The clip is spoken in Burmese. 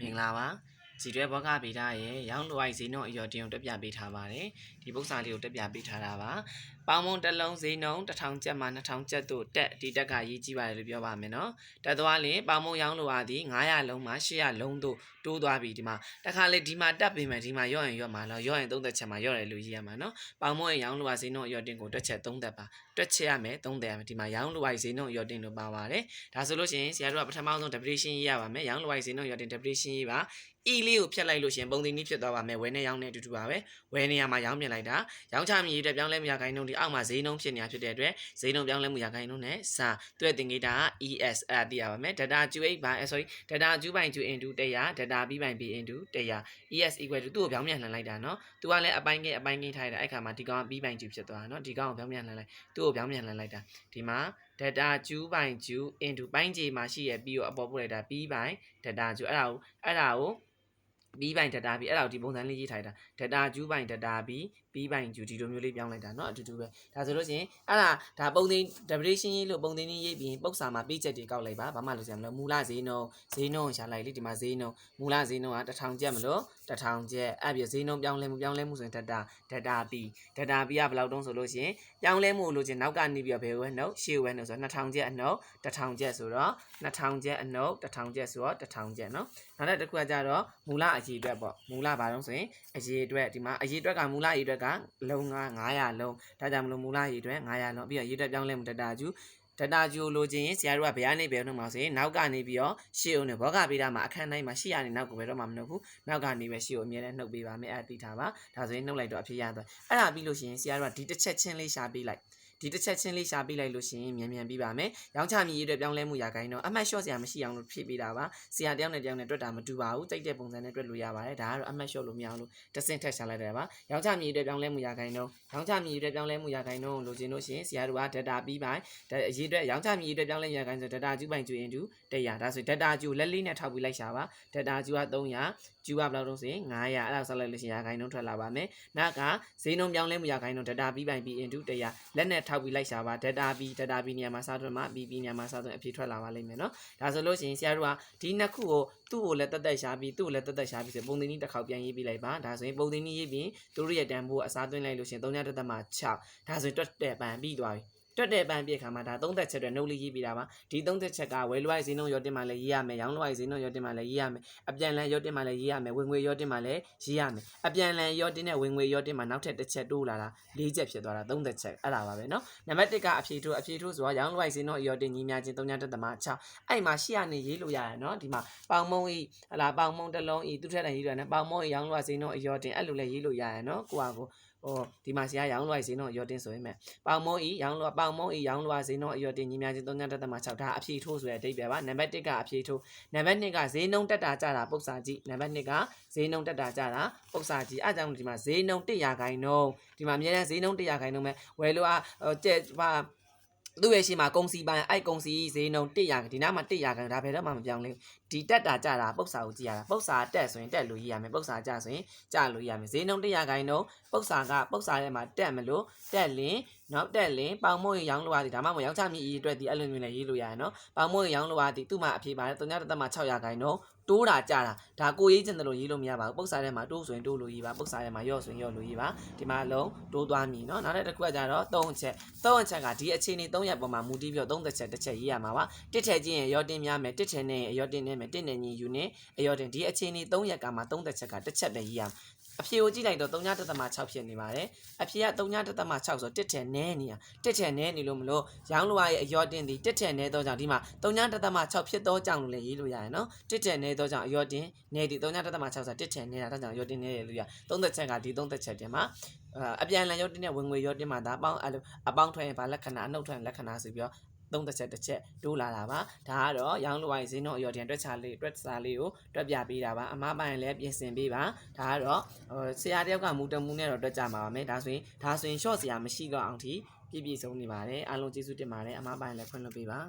မင်္ဂလာပါကြည်တွဲဘောကဗေဒရဲ့ရောင်းလိုအိုက်ဈေးနှုန်းအယော်တင်ကိုတက်ပြပေးထားပါတယ်ဒီပု္ပ္ပစာလေးကိုတက်ပြပေးထားတာပါ ပေါင်မုံတစ်လုံးဈေးနှုန်း1000ကျပ်မှ2000ကျပ်တို့တက်ဒီတက်ကရေးကြည့်ပါတယ်လို့ပြောပါမယ်နော်တက်သွားရင်ပေါင်မုံရောင်းလိုအားသည်900လုံးမှ800လုံးတို့တိုးသွားပြီဒီမှာတခါလေဒီမှာတက်ပေးမယ်ဒီမှာရော့ရင်ရော့မှာတော့ရော့ရင်30ချက်မှာရော့တယ်လို့ရေးရမှာနော်ပေါင်မုံရဲ့ရောင်းလိုအားဈေးနှုန်းအယော်တင်ကိုတွက်ချက်3တက်ပါတွက်ချက်ရမယ်3တက်ရမယ်ဒီမှာရောင်းလိုအားဈေးနှုန်းအယော်တင်လို့ပါပါတယ်ဒါဆိုလို့ရှိရင်ဆရာတို့ကပထမဆုံး depreciation ရေးရပါမယ်ရောင်းလိုအားဈေးနှုန်းအယော်တင် depreciation ရေးပါ e လေးကိုဖြတ်လိုက်လို့ရှရင်ပုံသင်နည်းဖြစ်သွားပါမယ်ဝယ်နဲ့ရောင်းနဲ့အတူတူပါပဲဝယ်နေရမှာရောင်းပြင်လိုက်တာရောင်းချမြေအတွက်ပြောင်းလဲမှုရခိုင်နှုန်းပြီးအောက်မှာဈေးနှုန်းဖြစ်နေတာဖြစ်တဲ့အတွက်ဈေးနှုန်းပြောင်းလဲမှုရာခိုင်နှုန်းနဲ့စာသူ့ရဲ့သင်္ကေတက ESR သိရပါမယ် data Q8 by sorry data Q ပိုင်း Q into 100 data B ပိုင်း B into 100 ES equal to သူ့ကိုပြောင်းပြန်လှန်လိုက်တာနော်သူကလည်းအပိုင်းကဲအပိုင်းကဲထားရတာအဲ့ခါမှာဒီကောင်က B ပိုင်း Q ဖြစ်သွားတာနော်ဒီကောင်ကိုပြောင်းပြန်လှန်လိုက်သူ့ကိုပြောင်းပြန်လှန်လိုက်တာဒီမှာ data q ပိုင်း q into ပိုင်း j မှာရှိရပြီးတော့အပေါ်ပို့လိုက်တာ b ပိုင်း data q အဲ့ဒါကိုအဲ့ဒါကို b ပိုင်း data b အဲ့ဒါကိုဒီပုံစံလေးရေးထားတာ data q ပိုင်း data b B ဘိုင်ကျူဒီလိုမျိုးလေးပြောင်းလိုက်တာเนาะအတူတူပဲဒါဆိုလို့ရှိရင်အဲ့ဒါဒါပုံသင် deviation ရေးလို့ပုံသင်နည်းရေးပြီးရင်ပုတ်စာမှာပေးချက်တွေကောက်လိုက်ပါဘာမှလို့ဆရာမလို့မူလဈေးနှုန်းဈေးနှုန်းရှာလိုက်လေဒီမှာဈေးနှုန်းမူလဈေးနှုန်းက1000ကျပ်မလို့1000ကျပ်အဲ့ပြီးဈေးနှုန်းပြောင်းလဲမှုပြောင်းလဲမှုဆိုရင် data data B data B ကဘယ်လောက်တုံးဆိုလို့ရှိရင်ပြောင်းလဲမှုလို့ချင်းနောက်ကနေပြီးတော့ဘယ်ဝဲနှုတ်ရှေ့ဝဲနှုတ်ဆိုတော့2000ကျပ်အနှုတ်1000ကျပ်ဆိုတော့2000ကျပ်အနှုတ်1000ကျပ်ဆိုတော့1000ကျပ်เนาะနောက်တစ်ခုကကြတော့မူလအကြီးအတွက်ပေါ့မူလဘာလို့ဆိုရင်အရေးအတွက်ဒီမှာအရေးအတွက်ကမူလအရေးအတွက်က လုံးက900လုံးဒါကြောင့်မလို့မူလအရေးအတွက်900လုံးပြီးတော့အရေးအတွက်ပြောင်းလဲမှုတတာကျူတတာကျူလိုချင်ရင်ဆရာတို့ကဘယ်ကနေဘယ်နှုတ်မှာဆိုရင်နောက်ကနေပြီးတော့ရှေ့ဦးနဲ့ဘောကပေးတာမှာအခန်းတိုင်းမှာရှေ့ရနေနောက်ကိုဘယ်တော့မှမနှုတ်ဘူးနောက်ကနေပဲရှေ့ကိုအမြဲတမ်းနှုတ်ပေးပါမယ်အဲ့ဒါသိထားပါဒါဆိုရင်နှုတ်လိုက်တော့အဖြစ်ရသွားအဲ့ဒါပြီးလို့ရှိရင်ဆရာတို့ကဒီတစ်ချက်ချင်းလေးရှာပေးလိုက် ဒီတစ်ချက်ချင်းလေးရှာပေးလိုက်လို့ရှိရင်မြန်မြန်ပြီးပါမယ်။ရောင်းချမြေရေးအတွက်ပြောင်းလဲမှုရာခိုင်တော့အမှတ်လျှော့စရာမရှိအောင်လို့ဖြည့်ပေးတာပါ။ဆရာတယောက်နဲ့တယောက်နဲ့တွက်တာမတူပါဘူး။စိတ်တဲ့ပုံစံနဲ့တွက်လို့ရပါတယ်။ဒါကတော့အမှတ်လျှော့လို့မရအောင်လို့တစ်ဆင့်ထက်ရှာလိုက်တယ်ပါ။ရောင်းချမြေရေးအတွက်ပြောင်းလဲမှုရာခိုင်တော့ရောင်းချမြေရေးအတွက်ပြောင်းလဲမှုရာခိုင်တော့လိုချင်လို့ရှိရင်ဆရာတို့က data ပြီးပိုင်းအရေးအတွက်ရောင်းချမြေရေးအတွက်ပြောင်းလဲရာခိုင်ဆို data ကျူးပိုင်းကျူး into 100ဒါဆို data ကျူးလက်လေးနဲ့ထောက်ပြီးလိုက်ရှာပါ။ data ကျူးက300 ကျူးကဘယ်လောက်တော့ဆိုရင်900အဲ့ဒါဆက်လိုက်လို့ရှိရင်ရာခိုင်နှုန်းထွက်လာပါမယ်။နောက်ကဈေးနှုန်းပြောင်းလဲမှုရာခိုင်နှုန်း data ပြီးပိုင်းပြီး into 100လက်နဲ့ထောက်ပြီးလိုက်ရှာပါ data ပြီး data ပြီးနေရာမှာစသွင်းမှာ bb နေရာမှာစသွင်းအဖြေထွက်လာပါလိမ့်မယ်နော်။ဒါဆိုလို့ရှိရင်ဆရာတို့ကဒီနှစ်ခုကိုသူ့ကိုလည်းတက်တက်ရှာပြီးသူ့ကိုလည်းတက်တက်ရှာပြီးဆိုပုံသင်နည်းတစ်ခေါက်ပြန်ရေးပြီးလိုက်ပါ။ဒါဆိုရင်ပုံသင်နည်းရေးပြီးသူတို့ရဲ့တန်ဖိုးအစားသွင်းလိုက်လို့ရှိရင်3.6ဒါဆိုရင်တွက်တဲ့ပန်ပြီးသွားပြီ။ တွက်တဲ့ပန်းပြည့်ခါမှာဒါသုံးသက်ချက်တွေနှုတ်လေးရေးပြတာပါဒီသုံးသက်ချက်ကဝယ်လိုအိုက်ဈေးနှုန်းရောတင်မှလည်းရေးရမယ်ရောင်းလိုအိုက်ဈေးနှုန်းရောတင်မှလည်းရေးရမယ်အပြန်လန်ရောတင်မှလည်းရေးရမယ်ဝင်ငွေရောတင်မှလည်းရေးရမယ်အပြန်လန်ရောတင်နဲ့ဝင်ငွေရောတင်မှနောက်ထပ်တစ်ချက်တိုးလာတာ၄ချက်ဖြစ်သွားတာသုံးသက်ချက်အဲ့ဒါပါပဲเนาะနံပါတ်1ကအဖြေထိုးအဖြေထိုးဆိုတော့ရောင်းလိုအိုက်ဈေးနှုန်းရောတင်ညီများချင်း3.3သမ6အဲ့မှာရှေ့ကနေရေးလို့ရတယ်เนาะဒီမှာပေါင်မုံဤဟလာပေါင်မုံတစ်လုံးဤသူထက်တန်ရေးရတယ်ပေါင်မုံဤရောင်းလိုအိုက်ဈေးနှုန်းရောတင်အဲ့လိုလည်းရေးလို့ရတယ်เนาะကိုကကို ဟိုဒီမှာဆရာရောင်းလွှာဈေးနှုန်းအရောတင်ဆိုရင်မဲ့ပေါင်မုံဤရောင်းလွှာပေါင်မုံဤရောင်းလွှာဈေးနှုန်းအရောတင်ညီများချင်း3.6ဒါအဖြေထိုးဆိုတဲ့အဓိပ္ပာယ်ပါနံပါတ်1ကအဖြေထိုးနံပါတ်2ကဈေးနှုန်းတက်တာကြတာပု္ပ္ပစာကြည့်နံပါတ်2ကဈေးနှုန်းတက်တာကြတာပု္ပ္ပစာကြည့်အဲကြောင့်ဒီမှာဈေးနှုန်း100ခိုင်နှုန်းဒီမှာအများနဲ့ဈေးနှုန်း100ခိုင်နှုန်းမဲ့ဝယ်လို့အားကျက်ပါသူ့ရဲ့ရှိမှာကုံစီပိုင်းအိုက်ကုံစီဈေးနှုန်း100ဒီနားမှာ100ခန်းဒါဘယ်တော့မှမပြောင်းလဲဒီတက်တာကြတာပုတ်စာကိုကြည့်ရတာပုတ်စာတက်ဆိုရင်တက်လို့ရရမယ်ပုတ်စာကြဆိုရင်ကြလို့ရရမယ်ဈေးနှုန်းတရာခိုင်နှုန်းပုတ်စာကပုတ်စာထဲမှာတက်မလို့တက်လင်းနောက်တက်လင်းပေါင်မို့ရောင်းလို့ရသည်ဒါမှမဟုတ်ရောင်းချမြည်ရေးအတွက်ဒီအဲ့လိုမျိုးလည်းရေးလို့ရတယ်နော်ပေါင်မို့ရောင်းလို့ရသည်သူ့မှာအဖြေပါတယ်3.6%ခိုင်နှုန်းတိုးတာကြတာဒါကိုရေးချင်တယ်လို့ရေးလို့မရပါဘူးပုတ်စာထဲမှာတိုးဆိုရင်တိုးလို့ရေးပါပုတ်စာထဲမှာရော့ဆိုရင်ရော့လို့ရေးပါဒီမှာအလုံးတိုးသွားမြည်နော်နောက်တစ်ခုကကြတော့3အချက်3အချက်ကဒီအခြေအနေ3ရက်ပေါ်မှာမူတည်ပြီးတော့3ချက်တစ်ချက်ရေးရမှာပါတစ်ထည့်ချင်းရင်ရော့တင်များမယ်တစ်ထည့်နဲ့ရော့တင်နဲ့မယ်တစ်နဲ့ညီယူနေအရော့တင်ဒီအခြေအနေ3ရက်ကမှ30ချက်ကတစ်ချက်ပဲရေးရမှာအဖြေကိုကြည့်လိုက်တော့3.6ဖြစ်နေပါတယ်အဖြေက3.6ဆိုတစ်ထက်နဲနေရတစ်ထက်နဲနေလို့မလို့ရောင်းလွှာရဲ့အရော့တင်ဒီတစ်ထက်နဲတော့ကြောင့်ဒီမှာ3.6ဖြစ်တော့ကြောင့်လို့လည်းရေးလို့ရတယ်နော်တစ်ထက်နဲတော့ကြောင့်အရော့တင်နဲဒီ3.6ဆိုတစ်ထက်နေတာတော့ကြောင့်အရော့တင်နဲတယ်လို့ရ30ချက်ကဒီ30ချက်တင်မှာအပြန်လန်ရော့တင်နဲ့ဝင်ငွေရော့တင်မှာဒါအပေါင်းအပေါင်းထွက်ရင်ဘာလက္ခဏာအနှုတ်ထွက်ရင်လက္ခဏာဆိုပြီးတော့ သုံးတစ်ချက်တစ်ချက်တိုးလာတာပါဒါကတော့ရောင်းလိုဝိုင်းဈေးနှုန်းအရော်တင်တွက်ချလေးတွက်စာလေးကိုတွက်ပြပေးတာပါအမားပိုင်းလည်းပြင်ဆင်ပေးပါဒါကတော့ဆရာတယောက်ကမူတမူနဲ့တော့တွက်ကြမှာပါမယ်ဒါဆိုရင်ဒါဆိုရင် short ဆရာမရှိတော့အောင်ထိပြည့်ပြည့်စုံနေပါတယ်အားလုံးကျေးဇူးတင်ပါတယ်အမားပိုင်းလည်းဖွင့်လို့ပေးပါ